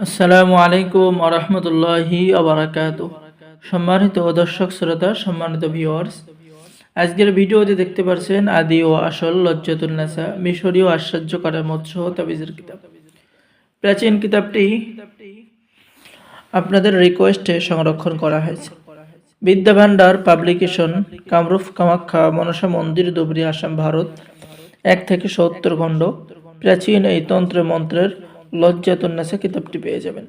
আসসালামু আলাইকুম আরহামতুল্লাহি আবরাকাত সম্মানিত দর্শক, শ্রোতা, সম্মানিত ভিউয়ার্স আজকের ভিডিওতে দেখতে পাচ্ছেন আদি ও আসল লজ্জাতুন্নাসা, মিশরীয় আশ্চর্য করার মৎস্য তাবিজের কিতাব। প্রাচীন কিতাবটি আপনাদের রিকোয়েস্টে সংরক্ষণ করা হয়েছে। বিদ্যা ভান্ডার পাবলিকেশন, কামরূপ, কামাখ্যা, মনসা মন্দির ধুবরী আসাম, ভারত, এক থেকে সত্তর খণ্ড। প্রাচীন এই তন্ত্র মন্ত্রের লজ্জাতুন্নাসা কিতাবটি পেয়ে যাবেন।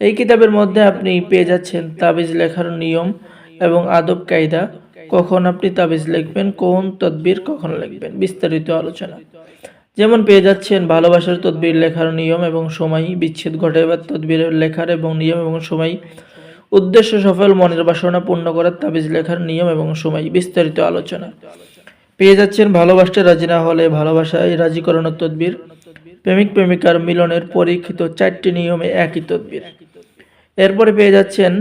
এই কিতাবের মধ্যে আপনি পেয়ে যাচ্ছেন তাবিজ লেখার নিয়ম এবং আদব কায়দা, কখন আপনি তাবিজ লিখবেন, কোন তদবির কখন লিখবেন, বিস্তারিত আলোচনা। যেমন পেয়ে যাচ্ছেন ভালোবাসার তদবির লেখার নিয়ম এবং সময়, বিচ্ছেদ ঘটে বা তদবিরের লেখার এবং নিয়ম এবং সময়, উদ্দেশ্য সফল মনের বাসনা পূর্ণ করার তাবিজ লেখার নিয়ম এবং সময়, বিস্তারিত আলোচনা। পেয়ে যাচ্ছেন ভালোবাসতে রাজি না হলে ভালোবাসায় রাজি করানোর তদবির প্রেমিক প্রেমিকার মিলনের পরীক্ষিত চারটি নিয়মে একই তদবির। এরপরে পেয়ে যাচ্ছেন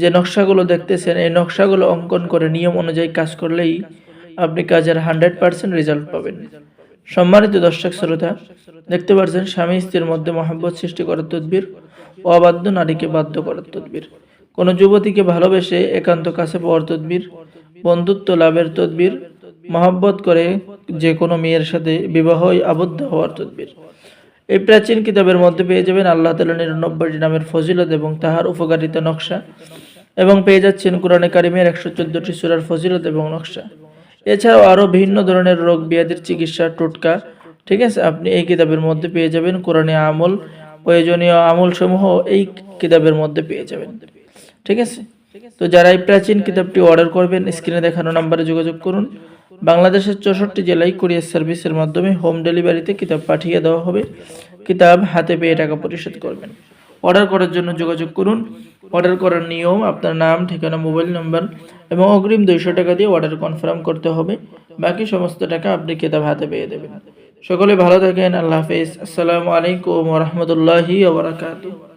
যে নকশাগুলো দেখতেছেন, এই নকশাগুলো অঙ্কন করে নিয়ম অনুযায়ী কাজ করলেই আপনি কাজের হান্ড্রেড পার্সেন্ট রেজাল্ট পাবেন। সম্মানিত দর্শক শ্রোতা, দেখতে পাচ্ছেন স্বামী স্ত্রীর মধ্যে মহাব্বত সৃষ্টি করার তদবির, অবাধ্য নারীকে বাধ্য করার তদবির। কোনো যুবতীকে ভালোবেসে একান্ত কাছে পাওয়ার তদবির, বন্ধুত্ব লাভের তদবির, মহাব্বত করে যে কোনো মেয়ের সাথে বিবাহ আবদ্ধ হওয়ার তদবির। এই প্রাচীন কিতাবের মধ্যে পেয়ে যাবেন আল্লাহ তালা নিরানব্বইটি নামের ফজিলত এবং তাহার উপকারিতা নকশা এবং পেয়ে যাচ্ছেন কোরআনে কারিমের একশো চোদ্দটি সুরার ফজিলত এবং নকশা। এছাড়াও আরও ভিন্ন ধরনের রোগ ব্যাধির চিকিৎসা টোটকা, ঠিক আছে? আপনি এই কিতাবের মধ্যে পেয়ে যাবেন কোরআনে আমল, প্রয়োজনীয় আমল সমূহ এই কিতাবের মধ্যে পেয়ে যাবেন, ঠিক আছে? তো যারা এই প্রাচীন কিতাবটি অর্ডার করবেন, স্ক্রিনে দেখানো নাম্বারে যোগাযোগ করুন। বাংলাদেশের চৌষট্টি জেলায় কুরিয়ার সার্ভিসের মাধ্যমে হোম ডেলিভারিতে কিতাব পাঠিয়ে দেওয়া হবে। কিতাব হাতে পেয়ে টাকা পরিশোধ করবেন। অর্ডার করার জন্য যোগাযোগ করুন। অর্ডার করার নিয়ম, আপনার নাম, ঠিকানা, মোবাইল নাম্বার এবং অগ্রিম দুইশো টাকা দিয়ে অর্ডার কনফার্ম করতে হবে। বাকি সমস্ত টাকা আপনি কিতাব হাতে পেয়ে দেবেন। সকলে ভালো থাকেন। আল্লাহ হাফেজ। আসসালামু আলাইকুম রহমতুল্লাহি ওবরাকাতুহ